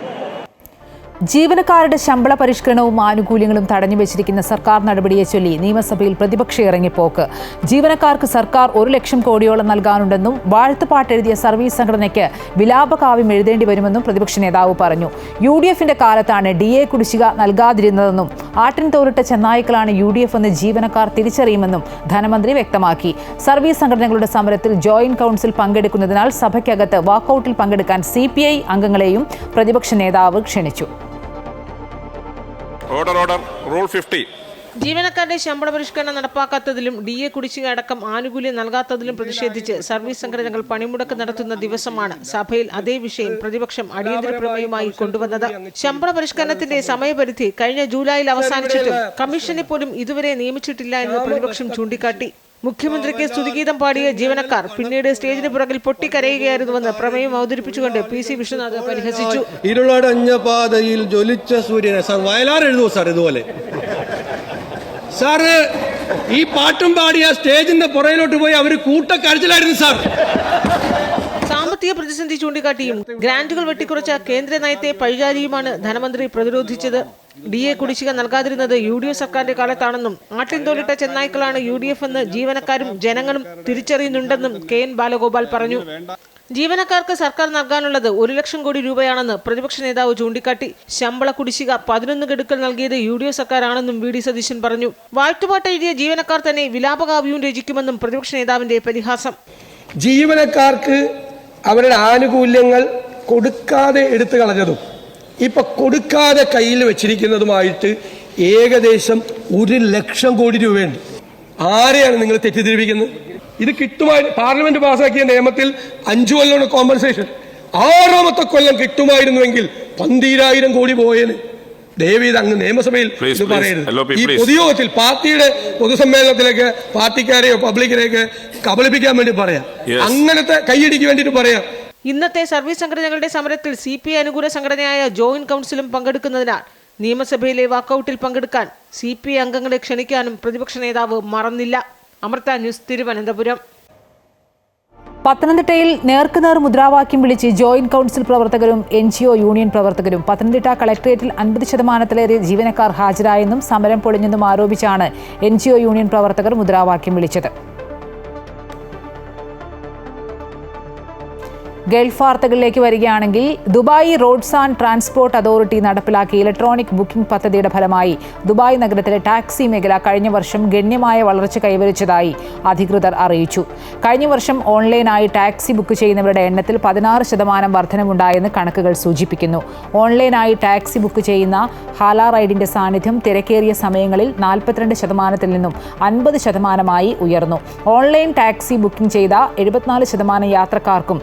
ജീവനക്കാരുടെ ശമ്പള പരിഷ്കരണവും ആനുകൂല്യങ്ങളും തടഞ്ഞു വെച്ചിരിക്കുന്ന സർക്കാർ നടപടിയെ ചൊല്ലി നിയമസഭയിൽ പ്രതിപക്ഷ ഇറങ്ങിപ്പോക്ക് ജീവനക്കാർക്ക് സർക്കാർ ഒരു ലക്ഷം കോടിയോളം നൽകാനുണ്ടെന്നും വാഴ്ത്തുപാട്ട് എഴുതിയ സർവീസ് സംഘടനയ്ക്ക് വിലാപകാവ്യം എഴുതേണ്ടി വരുമെന്നും പ്രതിപക്ഷ നേതാവ് പറഞ്ഞു. യു ഡി എഫിന്റെ കാലത്താണ് ഡി എ കുടിശ്ശിക നൽകാതിരുന്നതെന്നും ആട്ടിൻ തോറിട്ട ചെന്നായ്ക്കളാണ് യു ഡി എഫ് എന്ന് ജീവനക്കാർ തിരിച്ചറിയുമെന്നും ധനമന്ത്രി വ്യക്തമാക്കി. സർവീസ് സംഘടനകളുടെ സമരത്തിൽ ജോയിന്റ് കൗൺസിൽ പങ്കെടുക്കുന്നതിനാൽ സഭയ്ക്കകത്ത് വാക്കൌട്ടിൽ പങ്കെടുക്കാൻ സി അംഗങ്ങളെയും പ്രതിപക്ഷ നേതാവ് ക്ഷണിച്ചു. ഓർഡർ ഓർഡർ റൂൾ ഫിഫ്റ്റി ജീവനക്കാരുടെ ശമ്പള പരിഷ്കരണം നടപ്പാക്കാത്തതിലും ഡി എ കുടിശ്ശിക അടക്കം ആനുകൂല്യം നൽകാത്തതിലും പ്രതിഷേധിച്ച് സർവീസ് സംഘടനകൾ പണിമുടക്ക് നടത്തുന്ന ദിവസമാണ് സഭയിൽ അതേ വിഷയം പ്രതിപക്ഷം അടിയന്തര പ്രമേയമായി കൊണ്ടുവന്നത്. ശമ്പള പരിഷ്കരണത്തിന്റെ സമയപരിധി കഴിഞ്ഞ ജൂലൈയിൽ അവസാനിച്ചിട്ടും കമ്മീഷനെ പോലും ഇതുവരെ നിയമിച്ചിട്ടില്ല എന്ന് പ്രതിപക്ഷം ചൂണ്ടിക്കാട്ടി. മുഖ്യമന്ത്രിക്ക് സ്തുതിഗീതം പാടിയ ജീവനക്കാർ പിന്നീട് സ്റ്റേജിന് പുറകിൽ പൊട്ടിക്കരയുകയായിരുന്നുവെന്ന് പ്രമേയം അവതരിപ്പിച്ചുകൊണ്ട് പി സി വിശ്വനാഥ് പരിഹസിച്ചു. ഇരുളടഞ്ഞ പാതയിൽ ജ്വലിച്ച സൂര്യനെ സാർ വയലാർ എഴുതുമോ സാർ ഇതുപോലെ? സാറ് ഈ പാട്ടും പാടിയ സ്റ്റേജിന്റെ പുറയിലോട്ട് പോയി അവർ കൂട്ടക്കരച്ചിലായിരുന്നു സാർ. സാമ്പത്തിക പ്രതിസന്ധി ചൂണ്ടിക്കാട്ടിയും ഗ്രാന്റുകൾ വെട്ടിക്കുറച്ച കേന്ദ്ര നയത്തെ പഴിചാരിയുമാണ് ധനമന്ത്രി പ്രതിരോധിച്ചത്. ഡി എ കുടിശ്ശിക നൽകാതിരുന്നത് യു ഡി എഫ് സർക്കാരിന്റെ കാലത്താണെന്നും ആട്ടിൻതോലിട്ട ചെന്നായ്ക്കളാണ് യു ഡി എഫ് എന്ന് ജീവനക്കാരും ജനങ്ങളും തിരിച്ചറിയുന്നുണ്ടെന്നും കെ എൻ ബാലഗോപാൽ പറഞ്ഞു. ജീവനക്കാർക്ക് സർക്കാർ നൽകാനുള്ളത് ഒരു ലക്ഷം കോടി രൂപയാണെന്ന് പ്രതിപക്ഷ നേതാവ് ചൂണ്ടിക്കാട്ടി. ശമ്പള കുടിശ്ശിക പതിനൊന്ന് ഗഡുക്കൾ നൽകിയത് യു ഡി എഫ് സർക്കാരാണെന്നും വി ഡി സതീശൻ പറഞ്ഞു. വാഴ്ത്തുപാട്ട് എഴുതിയ ജീവനക്കാർ തന്നെ വിലാപകാവ്യവും രചിക്കുമെന്നും പ്രതിപക്ഷ നേതാവിന്റെ പരിഹാസം. ജീവനക്കാർക്ക് അവരുടെ ആനുകൂല്യങ്ങൾ കൊടുക്കാതെ എടുത്തു കളഞ്ഞതും ഇപ്പൊ കൊടുക്കാതെ കയ്യിൽ വെച്ചിരിക്കുന്നതുമായിട്ട് ഏകദേശം ഒരു ലക്ഷം കോടി രൂപയുണ്ട്. ആരെയാണ് നിങ്ങൾ തെറ്റിദ്ധരിപ്പിക്കുന്നത്? ഇത് കിട്ടുമായി പാർലമെന്റ് പാസാക്കിയ നിയമത്തിൽ അഞ്ചു കൊല്ലമാണ് കോമ്പൻസേഷൻ ആറാമത്തെ കൊല്ലം കിട്ടുമായിരുന്നുവെങ്കിൽ പന്തീരായിരം കോടി പോയേന്. ഇത് അങ്ങ് നിയമസഭയിൽ ഇത്. പറയരുത്. ഈ പൊതുയോഗത്തിൽ പാർട്ടിയുടെ പൊതുസമ്മേളനത്തിലേക്ക് പാർട്ടിക്കാരെയോ പബ്ലിക്കിനെയൊക്കെ കബളിപ്പിക്കാൻ വേണ്ടി പറയാം. അങ്ങനത്തെ കൈയടിക്ക് വേണ്ടിട്ട് പറയാം. ഇന്നത്തെ സർവീസ് സംഘടനകളുടെ സമരത്തിൽ സി പി ഐ അനുകൂല സംഘടനയായ ജോയിന്റ് കൗൺസിലും പങ്കെടുക്കുന്നതിനാൽ നിയമസഭയിലെ വാക്കൌട്ടിൽ പങ്കെടുക്കാൻ സി പി ഐ അംഗങ്ങളെ ക്ഷണിക്കാനും പ്രതിപക്ഷ നേതാവ് മറന്നില്ല. അമൃത ന്യൂസ് തിരുവനന്തപുരം. പത്തനംതിട്ടയിൽ നേർക്കുനേർ മുദ്രാവാക്യം വിളിച്ച് ജോയിന്റ് കൗൺസിൽ പ്രവർത്തകരും എൻ ജി ഒ യൂണിയൻ പ്രവർത്തകരും പത്തനംതിട്ട കളക്ടറേറ്റിൽ അൻപത് ശതമാനത്തിലേറെ ജീവനക്കാർ ഹാജരായെന്നും സമരം പൊളിഞ്ഞെന്നും ആരോപിച്ചാണ് എൻ ജി ഒ യൂണിയൻ പ്രവർത്തകർ മുദ്രാവാക്യം വിളിച്ചത്. ഗൾഫ് വാർത്തകളിലേക്ക് വരികയാണെങ്കിൽ Dubai roads and transport authority നടപ്പിലാക്കിയ ഇലക്ട്രോണിക് ബുക്കിംഗ് പദ്ധതിയുടെ ഫലമായി ദുബായ് നഗരത്തിലെ ടാക്സി മേഖല കഴിഞ്ഞ വർഷം ഗണ്യമായ വളർച്ച കൈവരിച്ചതായി അധികൃതർ അറിയിച്ചു. കഴിഞ്ഞ വർഷം ഓൺലൈനായി ടാക്സി ബുക്ക് ചെയ്യുന്നവരുടെ എണ്ണത്തിൽ പതിനാറ് ശതമാനം വർധനമുണ്ടായെന്ന് കണക്കുകൾ സൂചിപ്പിക്കുന്നു. ഓൺലൈനായി ടാക്സി ബുക്ക് ചെയ്യുന്ന ഹാല റൈഡിന്റെ സാന്നിധ്യം തിരക്കേറിയ സമയങ്ങളിൽ നാൽപ്പത്തിരണ്ട് ശതമാനത്തിൽ നിന്നും അൻപത് ശതമാനമായി ഉയർന്നു. ഓൺലൈൻ ടാക്സി ബുക്കിംഗ് ചെയ്ത എഴുപത്തിനാല് ശതമാനം യാത്രക്കാർക്കും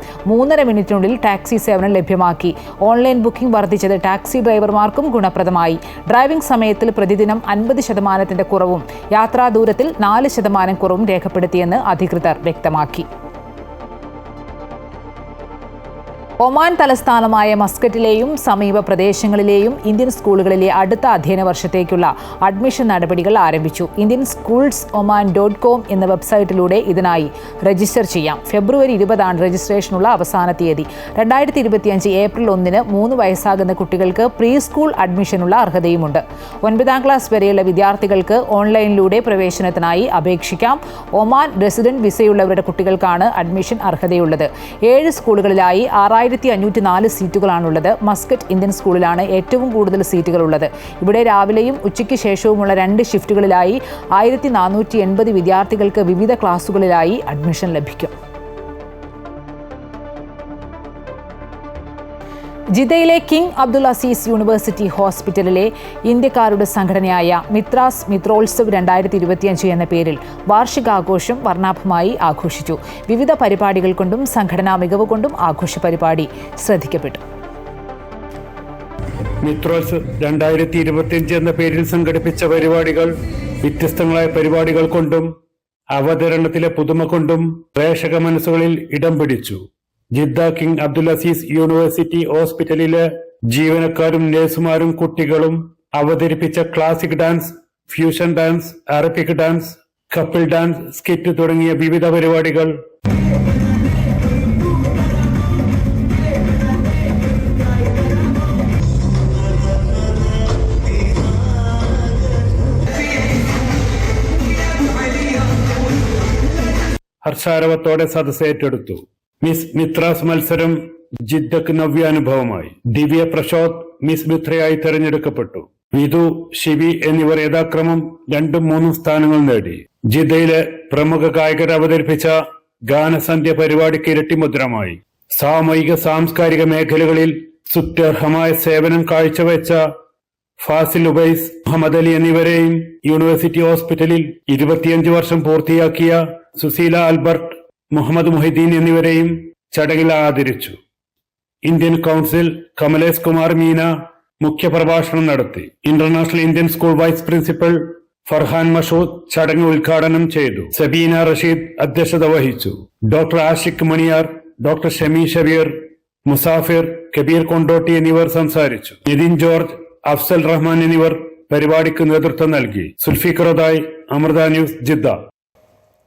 മൂന്നര മിനിറ്റിനുള്ളിൽ ടാക്സി സേവനം ലഭ്യമാക്കി. ഓൺലൈൻ ബുക്കിംഗ് വർദ്ധിച്ചത് ടാക്സി ഡ്രൈവർമാർക്കും ഗുണപ്രദമായി. ഡ്രൈവിംഗ് സമയത്തിൽ പ്രതിദിനം അൻപത് ശതമാനത്തിന്റെ കുറവും യാത്രാ ദൂരത്തിൽ നാല് ശതമാനം കുറവും രേഖപ്പെടുത്തിയെന്ന് അധികൃതർ വ്യക്തമാക്കി. ഒമാൻ തലസ്ഥാനമായ മസ്കറ്റിലെയും സമീപ പ്രദേശങ്ങളിലെയും ഇന്ത്യൻ സ്കൂളുകളിലെ അടുത്ത അധ്യയന വർഷത്തേക്കുള്ള അഡ്മിഷൻ നടപടികൾ ആരംഭിച്ചു. Indian schools Oman dot com എന്ന വെബ്സൈറ്റിലൂടെ ഇതിനായി രജിസ്റ്റർ ചെയ്യാം. ഫെബ്രുവരി ഇരുപതാണ് രജിസ്ട്രേഷനുള്ള അവസാന തീയതി. രണ്ടായിരത്തി ഇരുപത്തിയഞ്ച് ഏപ്രിൽ ഒന്നിന് മൂന്ന് വയസ്സാകുന്ന കുട്ടികൾക്ക് പ്രീ സ്കൂൾ അഡ്മിഷനുള്ള അർഹതയുമുണ്ട്. ഒൻപതാം ക്ലാസ് വരെയുള്ള വിദ്യാർത്ഥികൾക്ക് ഓൺലൈനിലൂടെ പ്രവേശനത്തിനായി അപേക്ഷിക്കാം. ഒമാൻ റെസിഡന്റ് വിസയുള്ളവരുടെ കുട്ടികൾക്കാണ് അഡ്മിഷൻ അർഹതയുള്ളത്. ഏഴ് സ്കൂളുകളിലായി ആറായിരത്തി അഞ്ഞൂറ്റി നാല് സീറ്റുകളാണുള്ളത്. മസ്കറ്റ് ഇന്ത്യൻ സ്കൂളിലാണ് ഏറ്റവും കൂടുതൽ സീറ്റുകളുള്ളത്. ഇവിടെ രാവിലെയും ഉച്ചയ്ക്ക് ശേഷവുമുള്ള രണ്ട് ഷിഫ്റ്റുകളിലായി ആയിരത്തി നാനൂറ്റി എൺപത് വിദ്യാർത്ഥികൾക്ക് വിവിധ ക്ലാസുകളിലായി അഡ്മിഷൻ ലഭിക്കും. ജിദ്ദയിലെ കിങ് അബ്ദുൽ അസീസ് യൂണിവേഴ്സിറ്റി ഹോസ്പിറ്റലിലെ ഇന്ത്യക്കാരുടെ സംഘടനയായ മിത്രാസ് മിത്രോത്സവ് രണ്ടായിരത്തി ഇരുപത്തിയഞ്ച് എന്ന പേരിൽ വാർഷികാഘോഷം വർണാഭമായി ആഘോഷിച്ചു. വിവിധ പരിപാടികൾ കൊണ്ടും സംഘടനാ മികവ് കൊണ്ടും ആഘോഷ പരിപാടി ശ്രദ്ധിക്കപ്പെട്ടു. മിത്രോത്സവ് രണ്ടായിരത്തി ഇരുപത്തിയഞ്ച് എന്ന പേരിൽ സംഘടിപ്പിച്ച പരിപാടികൾ വ്യത്യസ്തങ്ങളായ പരിപാടികൾ കൊണ്ടും അവതരണത്തിലെ പുതുമ കൊണ്ടും പ്രേക്ഷക മനസ്സുകളിൽ ഇടം പിടിച്ചു. Jeddah king Abdul Aziz university ഹോസ്പിറ്റലിലെ ജീവനക്കാരും നഴ്സുമാരും കുട്ടികളും അവതരിപ്പിച്ച classic dance fusion dance Arabic dance couple dance skit തുടങ്ങിയ വിവിധ പരിപാടികൾ. ഹർഷാരവത്തോടെ സദസ് ഏറ്റെടുത്തു. മിസ് മിത്രാസ് മത്സരം ജിദ്ദക്ക് നവ്യാനുഭവമായി ദിവ്യ പ്രശോദ് മിസ് മിത്രയായി തെരഞ്ഞെടുക്കപ്പെട്ടു. വിധു ശിവി എന്നിവർ യഥാക്രമം രണ്ടും മൂന്നും സ്ഥാനങ്ങൾ നേടി. ജിദ്ദയിലെ പ്രമുഖ ഗായകർ അവതരിപ്പിച്ച ഗാനസന്ധ്യ പരിപാടിക്ക് ഇരട്ടിമുദ്രമായി സാമൂഹിക സാംസ്കാരിക മേഖലകളിൽ സുത്യർഹമായ സേവനം കാഴ്ചവെച്ച ഫാസിൽ ഉബൈസ് മുഹമ്മദ് അലി എന്നിവരെയും യൂണിവേഴ്സിറ്റി ഹോസ്പിറ്റലിൽ ഇരുപത്തിയഞ്ച് വർഷം പൂർത്തിയാക്കിയ സുശീല ആൽബർട്ട് മുഹമ്മദ് മൊഹിദ്ദീൻ എന്നിവരെയും ചടങ്ങിൽ ആദരിച്ചു ഇന്ത്യൻ കൗൺസിൽ കമലേഷ് കുമാർ മീന മുഖ്യപ്രഭാഷണം നടത്തി. International Indian school vice principal Farhan Mashood ചടങ്ങ് ഉദ്ഘാടനം ചെയ്തു. സബീന റഷീദ് അധ്യക്ഷത വഹിച്ചു. ഡോക്ടർ ആഷിഖ് മണിയാർ ഡോക്ടർ ഷമി ഷബീർ മുസാഫിർ കബീർ കൊണ്ടോട്ടി എന്നിവർ സംസാരിച്ചു. നിതിൻ ജോർജ് അഫ്സൽ റഹ്മാൻ എന്നിവർ പരിപാടിക്ക് നേതൃത്വം നൽകി. സുൽഫിഖറുദായി അമൃത ന്യൂസ് ജിദ്ദ.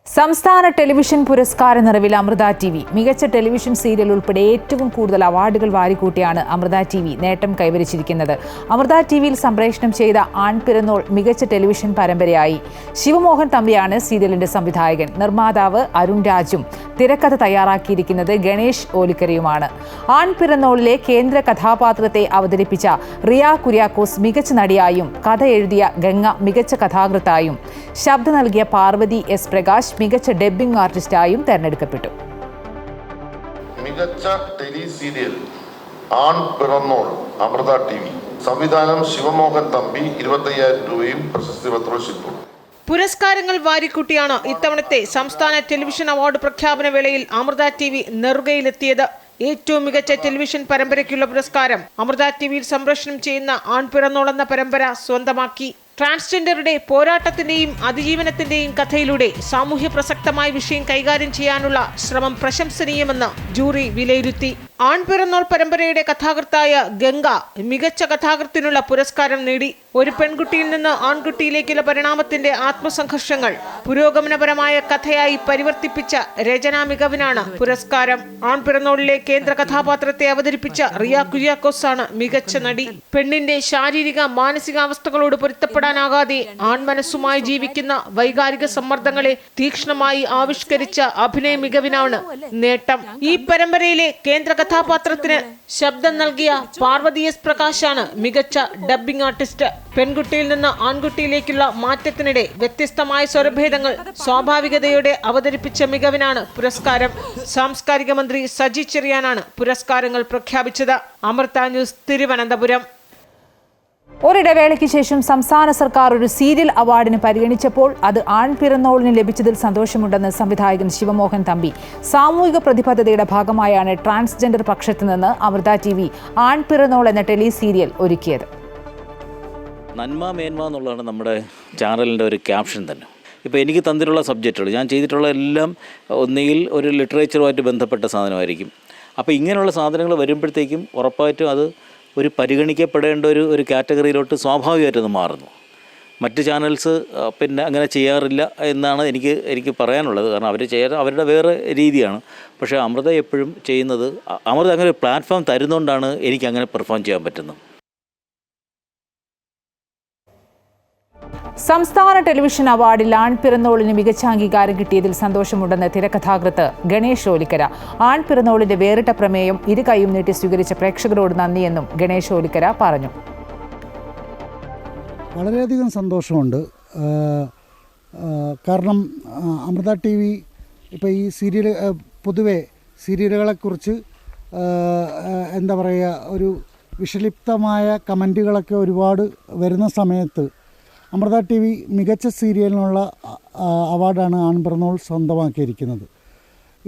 സംസ്ഥാന ടെലിവിഷൻ പുരസ്കാര നിറവിൽ അമൃത ടി വി. മികച്ച ടെലിവിഷൻ സീരിയൽ ഉൾപ്പെടെ ഏറ്റവും കൂടുതൽ അവാർഡുകൾ വാരിക്കൂട്ടിയാണ് അമൃത ടി വി നേട്ടം കൈവരിച്ചിരിക്കുന്നത്. അമൃത ടി വിയിൽ സംപ്രേഷണം ചെയ്ത ആൺപിറന്നോൾ മികച്ച ടെലിവിഷൻ പരമ്പരയായി. ശിവമോഹൻ തമ്പിയാണ് സീരിയലിന്റെ സംവിധായകൻ. നിർമ്മാതാവ് അരുൺ രാജും തിരക്കഥ തയ്യാറാക്കിയിരിക്കുന്നത് ഗണേഷ് ഓലിക്കരയുമാണ്. ആൺപിറന്നോളിലെ കേന്ദ്ര കഥാപാത്രത്തെ അവതരിപ്പിച്ച റിയ കുര്യാക്കോസ് മികച്ച നടിയായും കഥ എഴുതിയ ഗംഗ മികച്ച കഥാകൃത്തായും. ശബ്ദം നൽകിയ പാർവതി എസ് പ്രകാശ് മികച്ച ഡബ്ബിംഗ് ആർട്ടിസ്റ്റായും തെരഞ്ഞെടുക്കപ്പെട്ടു. മികച്ച ടെലി സീരിയൽ ആൺ പിറന്നോൾ അമൃത ടി വി. സംവിധാനം ശിവമോഹൻ തമ്പി ഇരുപത്തയ്യായിരം രൂപയും പ്രശസ്തി പത്രവും ശില്പവും പുരസ്കാരങ്ങൾ വാരിക്കൂട്ടിയാണ് ഇത്തവണത്തെ സംസ്ഥാന ടെലിവിഷൻ അവാർഡ് പ്രഖ്യാപന വേളയിൽ അമൃത ടി വി നെറുകയിലെത്തിയത്. ഏറ്റവും മികച്ച ടെലിവിഷൻ പരമ്പരയ്ക്കുള്ള പുരസ്കാരം അമൃത ടി വിയിൽ സംപ്രേഷണം ചെയ്യുന്ന ആൺ എന്ന പരമ്പര സ്വന്തമാക്കി. ട്രാൻസ്ജെൻഡറുടെ പോരാട്ടത്തിന്റെയും അതിജീവനത്തിന്റെയും കഥയിലൂടെ സാമൂഹ്യ പ്രസക്തമായ വിഷയം കൈകാര്യം ചെയ്യാനുള്ള ശ്രമം പ്രശംസനീയമെന്ന് ജൂറി വിലയിരുത്തി. ആൺപിറന്നോൾ പരമ്പരയുടെ കഥാകൃത്തായ ഗംഗ മികച്ച കഥാകൃത്തിനുള്ള പുരസ്കാരം നേടി. ഒരു പെൺകുട്ടിയിൽ നിന്ന് ആൺകുട്ടിയിലേക്കുള്ള പരിണാമത്തിന്റെ ആത്മസംഘർഷങ്ങൾ പുരോഗമനപരമായ കഥയായി പരിവർത്തിപ്പിച്ച രചനാ മികവിനാണ് പുരസ്കാരം. ആൺപിറന്നോളിലെ കേന്ദ്ര കഥാപാത്രത്തെ അവതരിപ്പിച്ച റിയ കുര്യാക്കോസ് ആണ് മികച്ച നടി. പെണ്ണിന്റെ ശാരീരിക മാനസികാവസ്ഥകളോട് പൊരുത്തപ്പെടാനാകാതെ ആൺമനസ്സുമായി ജീവിക്കുന്ന വൈകാരിക സമ്മർദ്ദങ്ങളെ തീക്ഷ്ണമായി ആവിഷ്കരിച്ച അഭിനയ മികവിനാണ് നേട്ടം. ഈ പരമ്പരയിലെ കേന്ദ്ര കഥാപാത്രത്തിന് ശബ്ദം നൽകിയ പാർവതി എസ് പ്രകാശാണ് മികച്ച ഡബ്ബിംഗ് ആർട്ടിസ്റ്റ് പെൺകുട്ടിയിൽ നിന്ന് ആൺകുട്ടിയിലേക്കുള്ള മാറ്റത്തിനിടെ വ്യത്യസ്തമായ സ്വരഭേദങ്ങൾ സ്വാഭാവികതയോടെ അവതരിപ്പിച്ച മികവിനാണ് പുരസ്കാരം. സാംസ്കാരിക മന്ത്രി സജി ചെറിയാനാണ് പുരസ്കാരങ്ങൾ പ്രഖ്യാപിച്ചത്. അമൃത ന്യൂസ് തിരുവനന്തപുരം. ഒരിടവേളയ്ക്ക് ശേഷം സംസ്ഥാന സർക്കാർ ഒരു സീരിയൽ അവാർഡിന് പരിഗണിച്ചപ്പോൾ അത് ആൺപിറന്നോളിന് ലഭിച്ചതിൽ സന്തോഷമുണ്ടെന്ന് സംവിധായകൻ ശിവമോഹൻ തമ്പി. സാമൂഹിക പ്രതിബദ്ധതയുടെ ഭാഗമായാണ് ട്രാൻസ്ജെൻഡർ പക്ഷത്തു നിന്ന് അമൃത ടി വി ആൺപിറന്നോൾ എന്ന ടെലി സീരിയൽ ഒരുക്കിയത്. നന്മ മേന്മ എന്നുള്ളതാണ് നമ്മുടെ ചാനലിന്റെ ഒരു ക്യാപ്ഷൻ തന്നെ. ഇപ്പോൾ എനിക്ക് തന്നിട്ടുള്ള സബ്ജക്റ്റുകൾ ഞാൻ ചെയ്തിട്ടുള്ള എല്ലാം ഒന്നുകിൽ ഒരു ലിറ്ററേച്ചറുമായിട്ട് ബന്ധപ്പെട്ട സാധനമായിരിക്കും. അപ്പോൾ ഇങ്ങനെയുള്ള സാധനങ്ങൾ വരുമ്പോഴത്തേക്കും ഉറപ്പായിട്ടും അത് ഒരു പരിഗണിക്കപ്പെടേണ്ട ഒരു ഒരു കാറ്റഗറിയിലോട്ട് സ്വാഭാവികമായിട്ട് മാറുന്നു. മറ്റ് ചാനൽസ് പിന്നെ അങ്ങനെ ചെയ്യാറില്ല എന്നാണ് എനിക്ക് എനിക്ക് പറയാനുള്ളത്. കാരണം അവർ ചെയ്യാൻ അവരുടെ വേറെ രീതിയാണ്. പക്ഷേ അമൃത എപ്പോഴും ചെയ്യുന്നത് അമൃത അങ്ങനെ ഒരു പ്ലാറ്റ്ഫോം തരുന്നതുകൊണ്ടാണ് എനിക്ക് അങ്ങനെ പെർഫോം ചെയ്യാൻ പറ്റുന്നത്. സംസ്ഥാന ടെലിവിഷൻ അവാർഡിൽ ആൺപിറന്നോളിന് മികച്ച അംഗീകാരം കിട്ടിയതിൽ സന്തോഷമുണ്ടെന്ന് തിരക്കഥാകൃത്ത് ഗണേഷ് ഓലിക്കര. ആൺപിറന്നോളിന്റെ വേറിട്ട പ്രമേയം ഇരു കൈയും നീട്ടി സ്വീകരിച്ച പ്രേക്ഷകരോട് നന്ദിയെന്നും ഗണേഷ് ഓലിക്കര പറഞ്ഞു. വളരെയധികം സന്തോഷമുണ്ട്. കാരണം അമൃത ടി വി ഇപ്പോൾ ഈ സീരിയൽ പൊതുവെ സീരിയലുകളെക്കുറിച്ച് എന്താ പറയുക ഒരു വിഷലിപ്തമായ കമന്റുകളൊക്കെ ഒരുപാട് വരുന്ന സമയത്ത് അമൃത ടി വി മികച്ച സീരിയലിനുള്ള അവാർഡാണ് ആൺപിറന്നോൾ സ്വന്തമാക്കിയിരിക്കുന്നത്.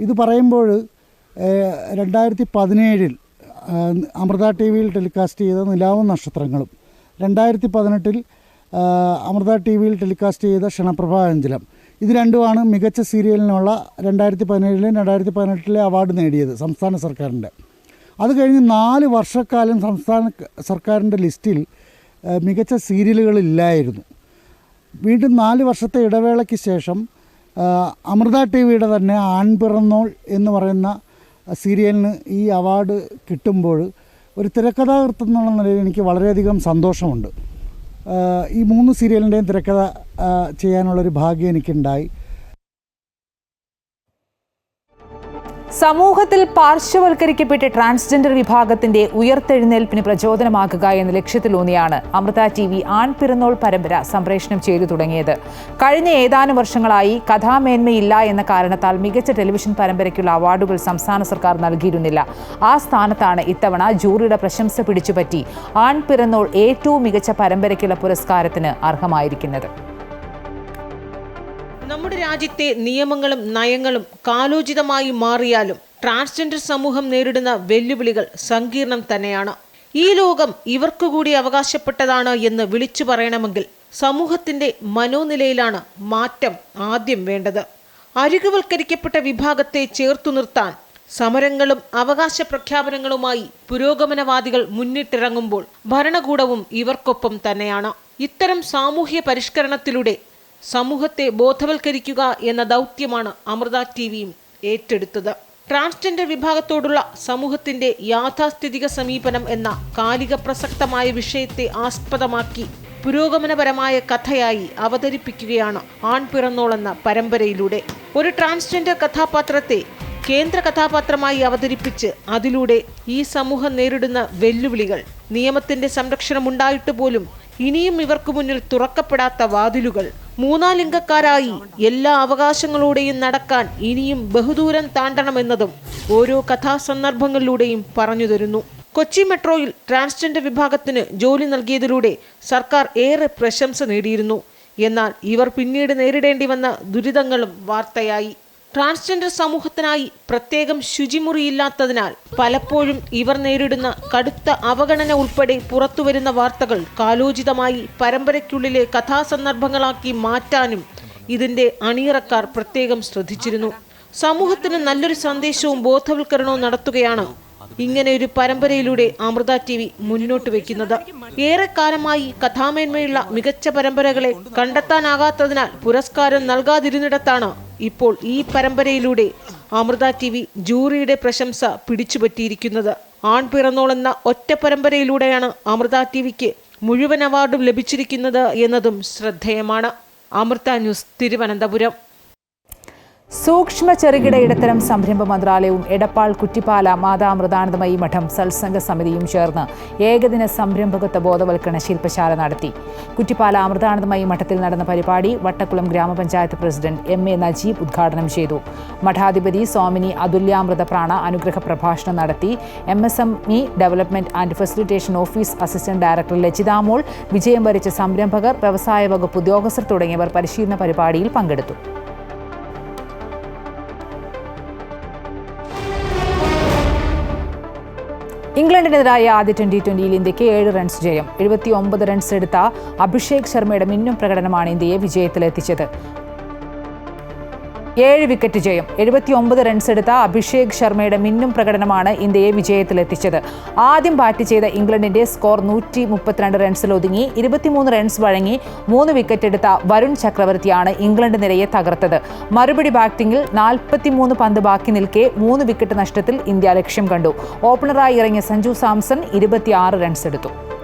ഇത് പറയുമ്പോൾ രണ്ടായിരത്തി പതിനേഴിൽ അമൃത ടി വിയിൽ ടെലികാസ്റ്റ് ചെയ്ത നിലാവും നക്ഷത്രങ്ങളും. രണ്ടായിരത്തി പതിനെട്ടിൽ അമൃത ടി വിയിൽ ടെലികാസ്റ്റ് ചെയ്ത ക്ഷണപ്രഭാഞ്ചലം ഇത് രണ്ടുമാണ് മികച്ച സീരിയലിനുള്ള രണ്ടായിരത്തി പതിനേഴിലും രണ്ടായിരത്തി പതിനെട്ടിലെ അവാർഡ് നേടിയത് സംസ്ഥാന സർക്കാരിന്റെ. അത് കഴിഞ്ഞ് നാല് വർഷക്കാലം സംസ്ഥാന സർക്കാരിന്റെ ലിസ്റ്റിൽ മികച്ച സീരിയലുകളില്ലായിരുന്നു. വീണ്ടും നാല് വർഷത്തെ ഇടവേളയ്ക്ക് ശേഷം അമൃത ടി വിയുടെ തന്നെ ആൺപിറന്നോൾ എന്ന് പറയുന്ന സീരിയലിന് ഈ അവാർഡ് കിട്ടുമ്പോൾ ഒരു തിരക്കഥാകൃത്ത് എന്നുള്ള നിലയിൽ എനിക്ക് വളരെയധികം സന്തോഷമുണ്ട്. ഈ മൂന്ന് സീരിയലിന്റെയും തിരക്കഥ ചെയ്യാനുള്ളൊരു ഭാഗ്യം എനിക്കുണ്ടായി. സമൂഹത്തിൽ പാർശ്വവൽക്കരിക്കപ്പെട്ട ട്രാൻസ്ജെൻഡർ വിഭാഗത്തിന്റെ ഉയർത്തെഴുന്നേൽപ്പിന് പ്രചോദനമാക്കുക എന്ന ലക്ഷ്യത്തിലൂന്നിയാണ് അമൃത ടി വി ആൺപിറന്നോൾ പരമ്പര സംപ്രേഷണം ചെയ്തു തുടങ്ങിയത്. കഴിഞ്ഞ ഏതാനും വർഷങ്ങളായി കഥാമേന്മയില്ല എന്ന കാരണത്താൽ മികച്ച ടെലിവിഷൻ പരമ്പരയ്ക്കുള്ള അവാർഡുകൾ സംസ്ഥാന സർക്കാർ നൽകിയിരുന്നില്ല. ആ സ്ഥാനത്താണ് ഇത്തവണ ജൂറിയുടെ പ്രശംസ പിടിച്ചുപറ്റി ആൺപിറന്നോൾ ഏറ്റവും മികച്ച പരമ്പരയ്ക്കുള്ള പുരസ്കാരത്തിന് അർഹമായിരിക്കുന്നത്. നമ്മുടെ രാജ്യത്തെ നിയമങ്ങളും നയങ്ങളും കാലോചിതമായി മാറിയാലും ട്രാൻസ്ജെൻഡർ സമൂഹം നേരിടുന്ന വെല്ലുവിളികൾ സങ്കീർണം തന്നെയാണ്. ഈ ലോകം ഇവർക്കുകൂടി അവകാശപ്പെട്ടതാണ് എന്ന് വിളിച്ചു പറയണമെങ്കിൽ സമൂഹത്തിന്റെ മനോനിലയിലാണ് മാറ്റം ആദ്യം വേണ്ടത്. അരികുവൽക്കരിക്കപ്പെട്ട വിഭാഗത്തെ ചേർത്തു നിർത്താൻ സമരങ്ങളും അവകാശ പ്രഖ്യാപനങ്ങളുമായി പുരോഗമനവാദികൾ മുന്നിട്ടിറങ്ങുമ്പോൾ ഭരണകൂടവും ഇവർക്കൊപ്പം തന്നെയാണ്. ഇത്തരം സാമൂഹ്യ പരിഷ്കരണത്തിലൂടെ സമൂഹത്തെ ബോധവൽക്കരിക്കുക എന്ന ദൗത്യമാണ് അമൃത ടി വിയും ഏറ്റെടുത്തത്. ട്രാൻസ്ജെൻഡർ വിഭാഗത്തോടുള്ള സമൂഹത്തിന്റെ യാഥാസ്ഥിതിക സമീപനം എന്ന കാലിക പ്രസക്തമായ വിഷയത്തെ ആസ്പദമാക്കി പുരോഗമനപരമായ കഥയായി അവതരിപ്പിക്കുകയാണ് ആൺ പിറന്നോളെന്ന പരമ്പരയിലൂടെ. ഒരു ട്രാൻസ്ജെൻഡർ കഥാപാത്രത്തെ കേന്ദ്ര കഥാപാത്രമായി അവതരിപ്പിച്ച് അതിലൂടെ ഈ സമൂഹം നേരിടുന്ന വെല്ലുവിളികൾ നിയമത്തിന്റെ സംരക്ഷണമുണ്ടായിട്ട് പോലും ഇനിയും ഇവർക്കു മുന്നിൽ തുറക്കപ്പെടാത്ത വാതിലുകൾ. മൂന്നാലിംഗക്കാരായി. എല്ലാ അവകാശങ്ങളോടെയും നടക്കാൻ ഇനിയും ബഹുദൂരം താണ്ടണമെന്നതും ഓരോ കഥാസന്ദർഭങ്ങളിലൂടെയും പറഞ്ഞു തരുന്നു. കൊച്ചി മെട്രോയിൽ ട്രാൻസ്ജെൻഡർ വിഭാഗത്തിന് ജോലി നൽകിയതിലൂടെ സർക്കാർ ഏറെ പ്രശംസ നേടിയിരുന്നു. എന്നാൽ ഇവർ പിന്നീട് നേരിടേണ്ടി വന്ന ദുരിതങ്ങളും വാർത്തയായി. ട്രാൻസ്ജെൻഡർ സമൂഹത്തിനായി പ്രത്യേകം ശുചിമുറിയില്ലാത്തതിനാൽ പലപ്പോഴും ഇവർ നേരിടുന്ന കടുത്ത അവഗണന ഉൾപ്പെടെ പുറത്തുവരുന്ന വാർത്തകൾ കാലോചിതമായി പരമ്പരയ്ക്കുള്ളിലെ കഥാസന്ദർഭങ്ങളാക്കി മാറ്റാനും ഇതിന്റെ അണിയറക്കാർ പ്രത്യേകം ശ്രദ്ധിച്ചിരുന്നു. സമൂഹത്തിന് നല്ലൊരു സന്ദേശവും ബോധവൽക്കരണവും നടത്തുകയാണ് ഇങ്ങനെ ഒരു പരമ്പരയിലൂടെ അമൃത ടി വി മുന്നോട്ട് വെക്കുന്നത്. ഏറെക്കാലമായി കഥാമേന്മയുള്ള മികച്ച പരമ്പരകളെ കണ്ടെത്താനാകാത്തതിനാൽ പുരസ്കാരം നൽകാതിരുന്നിടത്താണ് ഇപ്പോൾ ഈ പരമ്പരയിലൂടെ അമൃത ടി വി ജൂറിയുടെ പ്രശംസ പിടിച്ചുപറ്റിയിരിക്കുന്നത്. ആൺ പിറന്നോളെന്ന ഒറ്റ പരമ്പരയിലൂടെയാണ് അമൃത ടി വിക്ക് മുഴുവൻ അവാർഡും ലഭിച്ചിരിക്കുന്നത് എന്നതും ശ്രദ്ധേയമാണ്. അമൃത ന്യൂസ് തിരുവനന്തപുരം. സൂക്ഷ്മ ചെറുകിട ഇടത്തരം സംരംഭ മന്ത്രാലയവും എടപ്പാൾ കുറ്റിപ്പാല മാതാമൃതാനന്ദമയി മഠം സത്സംഗ സമിതിയും ചേർന്ന് ഏകദിന സംരംഭകത്വ ബോധവൽക്കരണ ശില്പശാല നടത്തി. കുറ്റിപ്പാല അമൃതാനന്ദമയി മഠത്തിൽ നടന്ന പരിപാടി വട്ടക്കുളം ഗ്രാമപഞ്ചായത്ത് പ്രസിഡന്റ് എം എ നജീബ് ഉദ്ഘാടനം ചെയ്തു. മഠാധിപതി സ്വാമിനി അതുല്യാമൃത പ്രാണ അനുഗ്രഹ പ്രഭാഷണം നടത്തി. M S M E development and facilitation office assistant director Lajithamol വിജയം വരിച്ച സംരംഭകർ വ്യവസായ വകുപ്പ് ഉദ്യോഗസ്ഥർ തുടങ്ങിയവർ പരിശീലന പരിപാടിയിൽ പങ്കെടുത്തു. ഇംഗ്ലണ്ടിനെതിരായ ആദ്യ ട്വന്റി ട്വന്റിയിൽ ഇന്ത്യയ്ക്ക് ഏഴ് റൺസ് ജയം. എഴുപത്തി ഒമ്പത് റൺസ് എടുത്ത അഭിഷേക് ശർമ്മയുടെ മിന്നും പ്രകടനമാണ് ഇന്ത്യയെ വിജയത്തിലെത്തിച്ചത്. ഏഴ് വിക്കറ്റ് ജയം. എഴുപത്തി ഒമ്പത് റൺസ് എടുത്ത അഭിഷേക് ശർമ്മയുടെ മിന്നും പ്രകടനമാണ് ഇന്ത്യയെ വിജയത്തിലെത്തിച്ചത്. ആദ്യം ബാറ്റ് ചെയ്ത ഇംഗ്ലണ്ടിന്റെ സ്കോർ നൂറ്റി മുപ്പത്തിരണ്ട് റൺസിൽ ഒതുങ്ങി ഇരുപത്തിമൂന്ന് റൺസ് വഴങ്ങി മൂന്ന് വിക്കറ്റ് എടുത്ത വരുൺ ചക്രവർത്തിയാണ് ഇംഗ്ലണ്ട് നിരയെ തകർത്തത്. മറുപടി ബാറ്റിംഗിൽ നാൽപ്പത്തിമൂന്ന് പന്ത് ബാക്കി നിൽക്കെ മൂന്ന് വിക്കറ്റ് നഷ്ടത്തിൽ ഇന്ത്യ ലക്ഷ്യം കണ്ടു. ഓപ്പണറായി ഇറങ്ങിയ സഞ്ജു സാംസൺ ഇരുപത്തിയാറ് റൺസ് എടുത്തു.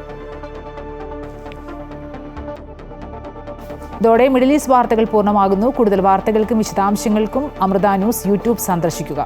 ഇതോടെ മിഡിൽ ഈസ്റ്റ് വാർത്തകൾ പൂർണമാകുന്നു. കൂടുതൽ വാർത്തകൾക്കും വിശദാംശങ്ങൾക്കും അമൃത ന്യൂസ് യൂട്യൂബ് സന്ദർശിക്കുക.